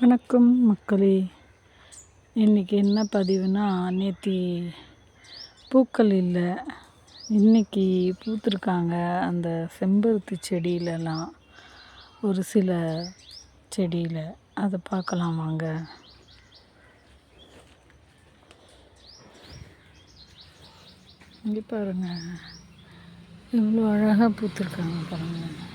வணக்கம் மக்களே. இன்றைக்கி என்ன பதிவுனா நேற்று பூக்கள் இல்லை. இன்றைக்கி பூத்துருக்காங்க அந்த செம்பருத்தி செடியிலலாம். ஒரு சில செடியில். அதை பார்க்கலாம் வாங்க. இங்கே பாருங்கள் எவ்வளோ அழகாக பூத்துருக்காங்க பாருங்கள்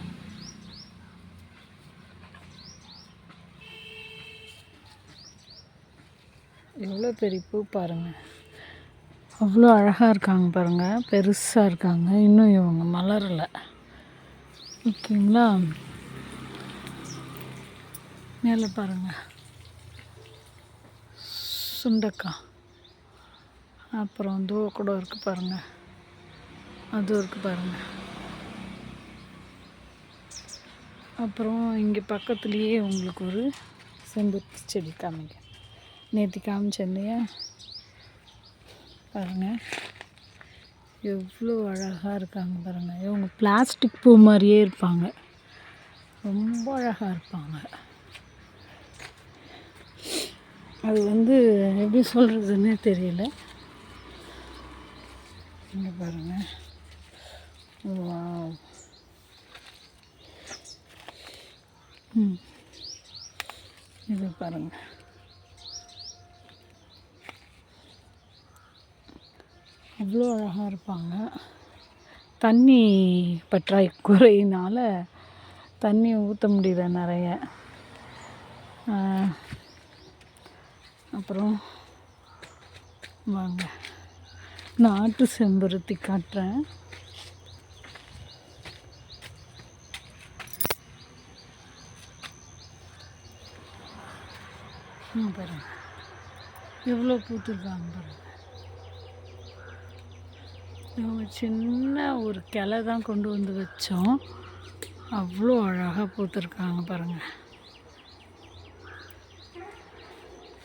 எவ்வளோ பெரிய பூ பாருங்கள் அவ்வளோ அழகாக இருக்காங்க பாருங்கள் பெருசாக இருக்காங்க. இன்னும் இவங்க மலரலை. ஓகேங்களா? மேலே பாருங்கள் சுண்டக்காய் அப்புறம் தூவ கூட இருக்குது பாருங்கள் அதுவும் இருக்குது பாருங்கள் அப்புறம் இங்கே பக்கத்துலேயே உங்களுக்கு ஒரு செம்பருத்தி செடி காமிங்க நேற்று காமிச்சேன் இல்லையா பாருங்கள் எவ்வளோ அழகாக இருக்காங்க பாருங்கள் இவங்க பிளாஸ்டிக் பூ மாதிரியே இருப்பாங்க. ரொம்ப அழகாக இருப்பாங்க. அது வந்து எப்படி சொல்கிறதுன்னே தெரியல. இங்கே பாருங்கள் வாவ். ம். இது பாருங்கள் அவ்வளோ அழகாக இருப்பாங்க. தண்ணி பற்றாக்குறையினால் தண்ணி ஊற்ற முடியல நிறைய. அப்புறம் வாங்க. நாட்டு செம்பருத்தி காட்டுறேன். பாருங்க. எவ்வளோ பூத்துருக்காங்க பாருங்க. நாங்கள் சின்ன ஒரு கிளை தான் கொண்டு வந்து வச்சோம். அவ்வளோ அழகாக பூத்துருக்காங்க பாருங்கள்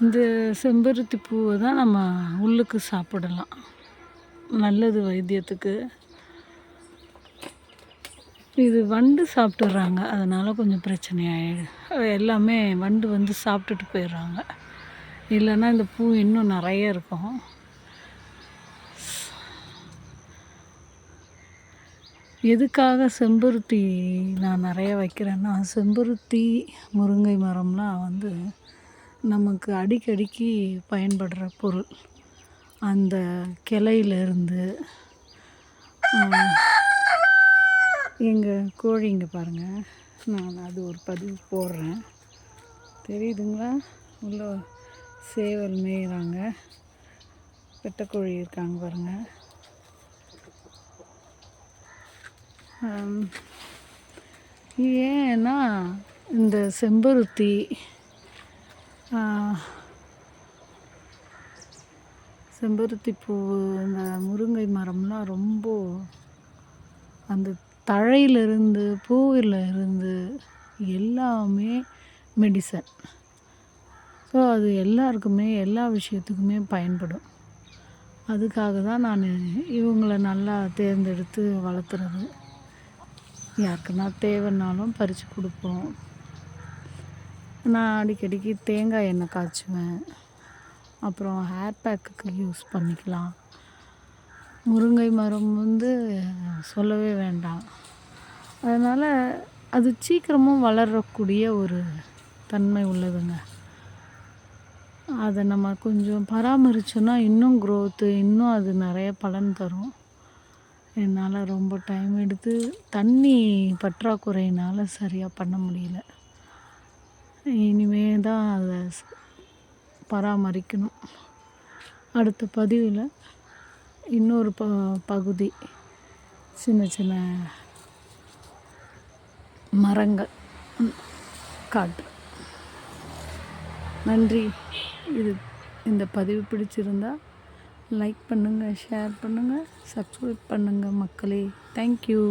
இந்த செம்பருத்தி பூவை தான் நம்ம உள்ளுக்கு சாப்பிடலாம். நல்லது வைத்தியத்துக்கு. இது வண்டு சாப்பிட்டுறாங்க. அதனால் கொஞ்சம் பிரச்சனையாயிடு எல்லாமே வண்டு வந்து சாப்பிட்டுட்டு போயிடுறாங்க. இல்லைன்னா இந்த பூ இன்னும் நிறைய இருக்கும். எதுக்காக செம்பருத்தி நான் நிறைய வைக்கிறேன்னா செம்பருத்தி முருங்கை மரம்லாம் வந்து நமக்கு அடிக்கடிக்கு பயன்படுற பொருள். அந்த கிளையிலேருந்து எங்கள் கோழிங்க பாருங்கள் நான் அது ஒரு பதிவு போடுறேன். தெரியுதுங்களா? உள்ள சேவல் மேய்கிறாங்க பெட்டைக்கோழி இருக்காங்க பாருங்கள் ஏன்னா இந்த செம்பருத்தி செம்பருத்தி பூ இந்த முருங்கை மரம்லாம் ரொம்ப அந்த தழையிலிருந்து பூவில் இருந்து எல்லாமே மெடிசன். ஸோ அது எல்லாருக்குமே எல்லா விஷயத்துக்குமே பயன்படும். அதுக்காக தான் நான் இவங்களை நல்லா தேர்ந்தெடுத்து வளர்த்துறது. யாருக்குன்னா தேவைன்னாலும் பறித்து கொடுப்போம். நான் அடிக்கடிக்கு தேங்காய் எண்ணெய் காய்ச்சுவேன். அப்புறம் ஹேர் பேக்குக்கு யூஸ் பண்ணிக்கலாம். முருங்கை மரம் வந்து சொல்லவே வேண்டாம். அதனால் அது சீக்கிரமும் வளரக்கூடிய ஒரு தன்மை உள்ளதுங்க. அதை நம்ம கொஞ்சம் பராமரித்தோன்னா இன்னும் க்ரோத்து இன்னும் அது நிறைய பலன் தரும். என்னால் ரொம்ப டைம் எடுத்து தண்ணி பற்றாக்குறையினால் சரியாக பண்ண முடியல. இனிமே தான் அதை பராமரிக்கணும். அடுத்த பதிவில் இன்னொரு ப பகுதி சின்ன சின்ன மரங்கள் காட்டு. நன்றி. இது இந்த பதிவு பிடிச்சிருந்தா லைக் பண்ணுங்கள் ஷேர் பண்ணுங்கள் சப்ஸ்கிரைப் பண்ணுங்கள் மக்களே. தேங்க்யூ